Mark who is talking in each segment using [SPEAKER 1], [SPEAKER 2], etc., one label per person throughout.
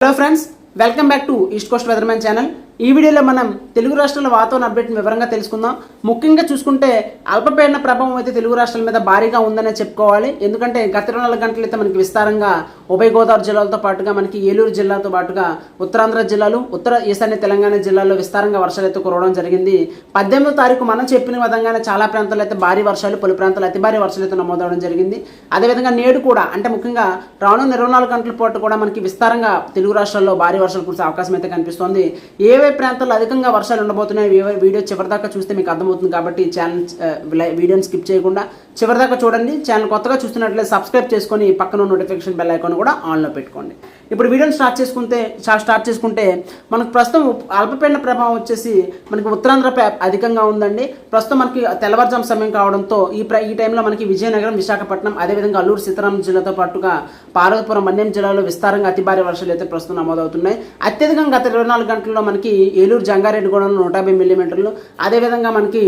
[SPEAKER 1] Hello friends welcome back to East Coast Weathermen channel ఈ వీడియోలో మనం తెలుగు రాష్ట్రాల వాతావరణ అప్డేట్ వివరంగా తెలుసుకుందాం. ముఖ్యంగా చూసుకుంటే అల్పపీడన ప్రభావం అయితే తెలుగు రాష్ట్రాల మీద భారీగా ఉందనే చెప్పుకోవాలి. ఎందుకంటే గత ఇరవై నాలుగు గంటలు అయితే మనకి విస్తారంగా ఉభయ గోదావరి జిల్లాలతో పాటుగా మనకి ఏలూరు జిల్లాతో పాటుగా ఉత్తరాంధ్ర జిల్లాలు ఉత్తర ఈశాన్య తెలంగాణ జిల్లాలో విస్తారంగా వర్షాలు అయితే కురవడం జరిగింది. పద్దెనిమిదో తారీఖు మనం చెప్పిన విధంగానే చాలా ప్రాంతాల్లో అయితే భారీ వర్షాలు పలు ప్రాంతాలు అతి భారీ వర్షాలు అయితే నమోదవడం జరిగింది. అదేవిధంగా నేడు కూడా అంటే ముఖ్యంగా రానున్న ఇరవై నాలుగు గంటల పాటు కూడా మనకి విస్తారంగా తెలుగు రాష్ట్రాల్లో భారీ వర్షాలు కురిసే అవకాశం అయితే కనిపిస్తోంది. ఏవే ప్రాంతాల్లో అధికంగా వర్షాలు ఉండబోతున్నాయి వీడియో చివరిదాకా చూస్తే మీకు అర్థమవుతుంది కాబట్టి ఛానల్ uh, వీడియోని స్కిప్ చేయకుండా చివరిదాకా చూడండి. ఛానల్ కొత్తగా చూస్తున్నట్లయితే సబ్స్క్రైబ్ చేసుకొని పక్కన నోటిఫికేషన్ బెల్ ఐకాన్ కూడా ఆన్లో పెట్టుకోండి. ఇప్పుడు వీడియోని స్టార్ట్ చేసుకుంటే స్టార్ట్ చేసుకుంటే మనకు ప్రస్తుతం అల్పపీడన ప్రభావం వచ్చేసి మనకి ఉత్తరాంధ్రపై అధికంగా ఉందండి. ప్రస్తుతం మనకి తెల్లవారుజాము సమయం కావడంతో ఈ ప్ర ఈ టైంలో మనకి విజయనగరం విశాఖపట్నం అదేవిధంగా అల్లూరు సీతారాం జిల్లాతో పాటుగా పార్వతీపురం మన్యం జిల్లాలో విస్తారంగా అతి భారీ వర్షాలు అయితే ప్రస్తుతం నమోదవుతున్నాయి. అత్యధికంగా గత ఇరవై నాలుగు గంటల్లో మనకి ఏలూరు జంగారెడ్డిగూడలో నూట యాభై మిల్లీమీటర్లు. అదేవిధంగా మనకి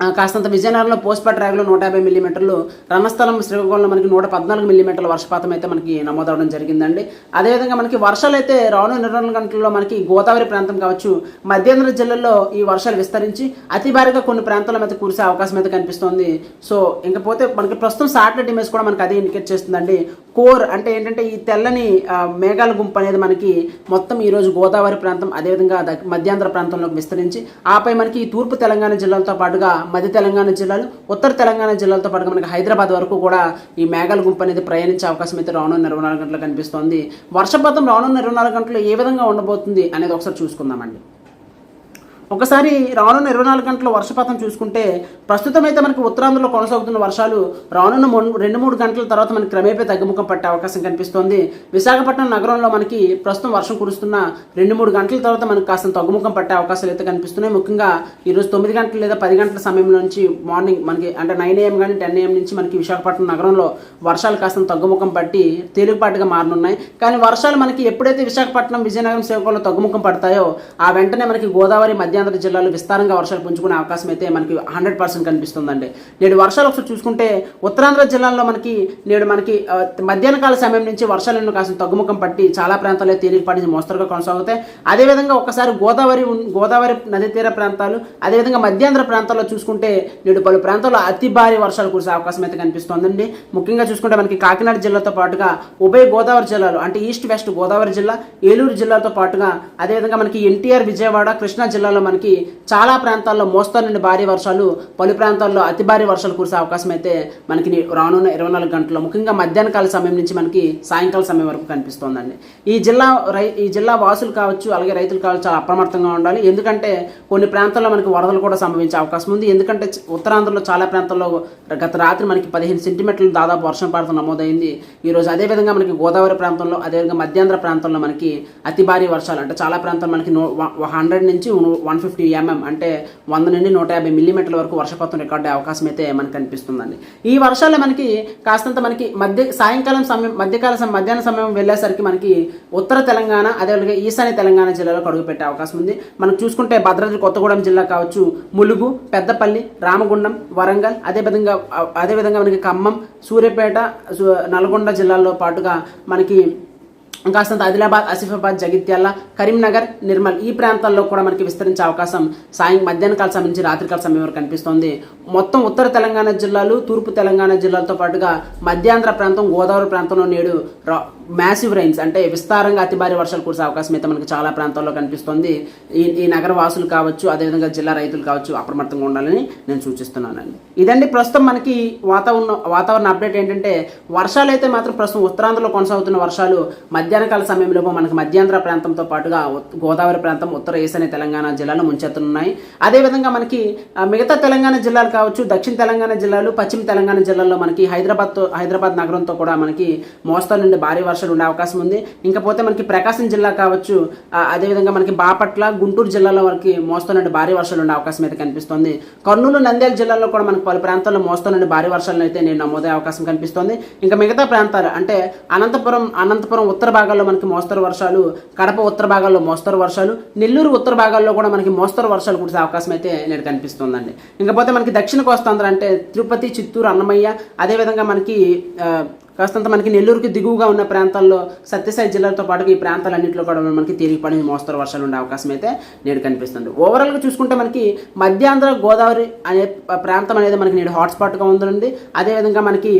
[SPEAKER 1] కాస్తంత విజయనగరంలో పోస్ట్పాట్ ర్యాగ్లో నూట యాభై మిల్లీమీటర్లు రణస్థలం శ్రీకాకుళంలో మనకి నూట పద్నాలుగు మిల్లీమీటర్ల వర్షపాతం అయితే మనకి నమోదవడం జరిగిందండి. అదేవిధంగా మనకి వర్షాలు అయితే రాను ఇరవై గంటల్లో మనకి గోదావరి ప్రాంతం కావచ్చు మధ్యాంధ్ర జిల్లాల్లో ఈ వర్షాలు విస్తరించి అతి భారీగా కొన్ని ప్రాంతాల మీద కురిసే అవకాశం అయితే కనిపిస్తోంది. సో ఇంకపోతే మనకి ప్రస్తుతం సాటిలైట్ ఇమేజ్ కూడా మనకి అదే ఇండికేట్ చేస్తుందండి. కోర్ అంటే ఏంటంటే ఈ తెల్లని మేఘాల గుంపు అనేది మనకి మొత్తం ఈరోజు గోదావరి ప్రాంతం అదేవిధంగా మధ్యాంధ్ర ప్రాంతంలోకి విస్తరించి ఆపై మనకి ఈ తూర్పు తెలంగాణ జిల్లాలతో పాటుగా మధ్య తెలంగాణ జిల్లాలు ఉత్తర తెలంగాణ జిల్లాలతో పాటుగా మనకి హైదరాబాద్ వరకు కూడా ఈ మేఘాల గుంపు అనేది ప్రయాణించే అవకాశం అయితే రానున్న ఇరవై నాలుగు గంటలు కనిపిస్తోంది. వర్షపాతం రానున్న ఇరవై నాలుగు గంటలు ఏ విధంగా ఉండబోతుంది అనేది ఒకసారి చూసుకుందామండి. ఒకసారి రానున్న ఇరవై నాలుగు గంటల వర్షపాతం చూసుకుంటే ప్రస్తుతం అయితే మనకి ఉత్తరాంధ్రలో కొనసాగుతున్న వర్షాలు రానున్న రెండు మూడు గంటల తర్వాత మనకి క్రమేపీ తగ్గుముఖం పట్టే అవకాశం కనిపిస్తోంది. విశాఖపట్నం నగరంలో మనకి ప్రస్తుతం వర్షం కురుస్తున్న రెండు మూడు గంటల తర్వాత మనకి కాస్త తగ్గుముఖం పట్టే అవకాశాలు అయితే కనిపిస్తున్నాయి. ముఖ్యంగా ఈరోజు తొమ్మిది గంటలు లేదా పది గంటల సమయం నుంచి మార్నింగ్ మనకి అంటే నైన్ ఏఎం కానీ టెన్ ఏఎం నుంచి మనకి విశాఖపట్నం నగరంలో వర్షాలు కాస్త తగ్గుముఖం పట్టి తేలికపాటుగా మారనున్నాయి. కానీ వర్షాలు మనకి ఎప్పుడైతే విశాఖపట్నం విజయనగరం శ్రీకాకుళంలో తగ్గుముఖం పడతాయో ఆ వెంటనే మనకి గోదావరి మధ్య మధ్యాంధ్ర జిల్లాలో విస్తారంగా వర్షాలు పుంజుకునే అవకాశం అయితే మనకి హండ్రెడ్ పర్సెంట్ కనిపిస్తుందండి. నేడు వర్షాలు ఒకసారి చూసుకుంటే ఉత్తరాంధ్ర జిల్లాలో మనకి నేడు మనకి మధ్యాహ్న కాల సమయం నుంచి వర్షాలను కాసిన తగ్గుముఖం పట్టి చాలా ప్రాంతాల్లో తేలికపాటి మోస్తరుగా కొనసాగుతాయి. అదేవిధంగా ఒకసారి గోదావరి ఉన్- గోదావరి నది తీర ప్రాంతాలు అదేవిధంగా మధ్యాంధ్ర ప్రాంతాల్లో చూసుకుంటే నేడు పలు ప్రాంతాల్లో అతి భారీ వర్షాలు కురిసే అవకాశం అయితే కనిపిస్తోందండి. ముఖ్యంగా చూసుకుంటే మనకి కాకినాడ జిల్లాతో పాటుగా ఉభయ గోదావరి జిల్లాలు అంటే ఈస్ట్ వెస్ట్ గోదావరి జిల్లా ఏలూరు జిల్లాతో పాటుగా అదేవిధంగా మనకి ఎన్టీఆర్ విజయవాడ కృష్ణా జిల్లాలో మనకి చాలా ప్రాంతాల్లో మోస్తరు నుండి భారీ వర్షాలు పలు ప్రాంతాల్లో అతి భారీ వర్షాలు కురిసే అవకాశం అయితే మనకి రానున్న ఇరవై నాలుగు గంటల్లో ముఖ్యంగా మధ్యాహ్న కాల సమయం నుంచి మనకి సాయంకాల సమయం వరకు కనిపిస్తోందండి. ఈ జిల్లా రై ఈ జిల్లా వాసులు కావచ్చు అలాగే రైతులు కావచ్చు చాలా అప్రమత్తంగా ఉండాలి. ఎందుకంటే కొన్ని ప్రాంతాల్లో మనకి వరదలు కూడా సంభవించే అవకాశం ఉంది. ఎందుకంటే ఉత్తరాంధ్రలో చాలా ప్రాంతాల్లో గత రాత్రి మనకి పదిహేను సెంటీమీటర్లు దాదాపు వర్షం పడతం నమోదైంది. ఈరోజు అదేవిధంగా మనకి గోదావరి ప్రాంతంలో అదేవిధంగా మధ్యాంధ్ర ప్రాంతంలో మనకి అతి భారీ వర్షాలు అంటే చాలా ప్రాంతాలు మనకి హండ్రెడ్ నుంచి వన్ ఫిఫ్టీ ఎంఎం అంటే వంద నుండి నూట యాభై మిల్లీమీటర్ల వరకు వర్షపాతం రికార్డ్ అయ్యే అవకాశం అయితే మనకు కనిపిస్తుందండి. ఈ వర్షాలు మనకి కాస్తంత మనకి మధ్య సాయంకాలం సమయం మధ్యకాల మధ్యాహ్న సమయం వెళ్ళేసరికి మనకి ఉత్తర తెలంగాణ అదేవిధంగా ఈశాన్య తెలంగాణ జిల్లాలో కడుగు పెట్టే అవకాశం ఉంది. మనం చూసుకుంటే భద్రాద్రి కొత్తగూడెం జిల్లా కావచ్చు ములుగు పెద్దపల్లి రామగుండం వరంగల్ అదేవిధంగా అదేవిధంగా మనకి ఖమ్మం సూర్యాపేట నల్గొండ జిల్లాల్లో పాటుగా మనకి కాస్తంత ఆదిలాబాద్ ఆసిఫాబాద్ జగిత్యాల కరీంనగర్ నిర్మల్ ఈ ప్రాంతాల్లో కూడా మనకి విస్తరించే అవకాశం సాయం మధ్యాహ్న కాల సమయం నుంచి రాత్రికాల సమయం వరకు కనిపిస్తోంది. మొత్తం ఉత్తర తెలంగాణ జిల్లాలు తూర్పు తెలంగాణ జిల్లాలతో పాటుగా మధ్యాంధ్ర ప్రాంతం గోదావరి ప్రాంతంలో నేడు మ్యాసివ్ రైన్స్ అంటే విస్తారంగా అతి భారీ వర్షాలు కురిసే అవకాశం అయితే మనకి చాలా ప్రాంతాల్లో కనిపిస్తోంది. ఈ ఈ నగర వాసులు కావచ్చు అదేవిధంగా జిల్లా రైతులు కావచ్చు అప్రమత్తంగా ఉండాలని నేను సూచిస్తున్నానండి. ఇదండి ప్రస్తుతం మనకి వాతావరణ వాతావరణ అప్డేట్ ఏంటంటే వర్షాలు అయితే మాత్రం ప్రస్తుతం ఉత్తరాంధ్రలో కొనసాగుతున్న వర్షాలు మధ్య మధ్యాహ్నకాల సమయంలో మనకు మధ్యాంధ్ర ప్రాంతంతో పాటుగా గోదావరి ప్రాంతం ఉత్తర ఈశాన్య తెలంగాణ జిల్లాలో ముంచెత్తనున్నాయి. అదేవిధంగా మనకి మిగతా తెలంగాణ జిల్లాలు కావచ్చు దక్షిణ తెలంగాణ జిల్లాలు పశ్చిమ తెలంగాణ జిల్లాల్లో మనకి హైదరాబాద్తో హైదరాబాద్ నగరంతో కూడా మనకి మోస్తరు నుండి భారీ వర్షాలు ఉండే అవకాశం ఉంది. ఇంకపోతే మనకి ప్రకాశం జిల్లా కావచ్చు అదేవిధంగా మనకి బాపట్ల గుంటూరు జిల్లాలో మనకి మోస్తరు నుండి భారీ వర్షాలు ఉండే అవకాశం అయితే కనిపిస్తుంది. కర్నూలు నంద్యాల జిల్లాలో కూడా మనకి పలు ప్రాంతాల్లో మోస్తరు నుండి భారీ వర్షాలను అయితే నేను నమోదయ్యే అవకాశం కనిపిస్తుంది. ఇంకా మిగతా ప్రాంతాలు అంటే అనంతపురం అనంతపురం ఉత్తర భాగాల్లో మనకి మోస్తరు వర్షాలు కడప ఉత్తర భాగాల్లో మోస్తరు వర్షాలు నెల్లూరు ఉత్తర భాగాల్లో కూడా మనకి మోస్తరు వర్షాలు కురిసే అవకాశం అయితే నేడు కనిపిస్తుందండి. ఇంకపోతే మనకి దక్షిణ కోస్తాంధ్ర అంటే తిరుపతి చిత్తూరు అన్నమయ్య అదేవిధంగా మనకి కాస్తంత మనకి నెల్లూరుకి దిగువగా ఉన్న ప్రాంతాల్లో సత్యసాయి జిల్లాతో పాటు ఈ ప్రాంతాలన్నింటిలో కూడా మనకి తేలికపడి మోస్తరు వర్షాలు ఉండే అవకాశం అయితే నేడు కనిపిస్తుంది. ఓవరాల్గా చూసుకుంటే మనకి మధ్యాంధ్ర గోదావరి అనే ప్రాంతం అనేది మనకి నేడు హాట్స్పాట్గా ఉందండి అదేవిధంగా మనకి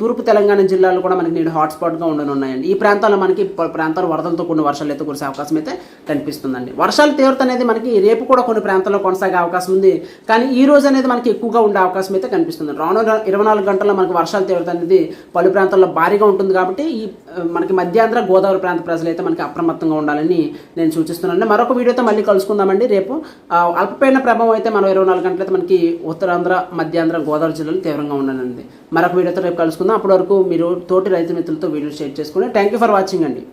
[SPEAKER 1] తూర్పు తెలంగాణ జిల్లాలో కూడా మనకి నేడు హాట్స్పాట్గా ఉండనున్నాయండి. ఈ ప్రాంతాల్లో మనకి పలు ప్రాంతాలు వరదలతో కూడిన వర్షాలు అయితే కురిసే అవకాశం అయితే కనిపిస్తుందండి. వర్షాల తీవ్రత అనేది మనకి రేపు కూడా కొన్ని ప్రాంతాల్లో కొనసాగే అవకాశం ఉంది. కానీ ఈ రోజు అనేది మనకి ఎక్కువగా ఉండే అవకాశం అయితే కనిపిస్తుంది. రానున్న ఇరవై నాలుగు గంటల్లో మనకి వర్షాల తీవ్రత అనేది పలు ప్రాంతాల్లో భారీగా ఉంటుంది కాబట్టి ఈ మనకి మధ్యాంధ్ర గోదావరి ప్రాంత ప్రజలైతే మనకి అప్రమత్తంగా ఉండాలని నేను సూచిస్తున్నాను మరొక వీడియోతో మళ్ళీ కలుసుకుందామండి. రేపు అల్పపీడన ప్రభావం అయితే మనం ఇరవై నాలుగు గంటలైతే మనకి ఉత్తరాంధ్ర మధ్యాంధ్ర గోదావరి జిల్లాలో తీవ్రంగా ఉండనుంది మరొక వీడియోతో రేపు కలుసుకుందాం. అప్పటి వరకు మీరు తోటి రైతు మిత్రులతో వీడియో షేర్ చేసుకోండి థ్యాంక్ యూ ఫర్ వాచింగ్ అండి.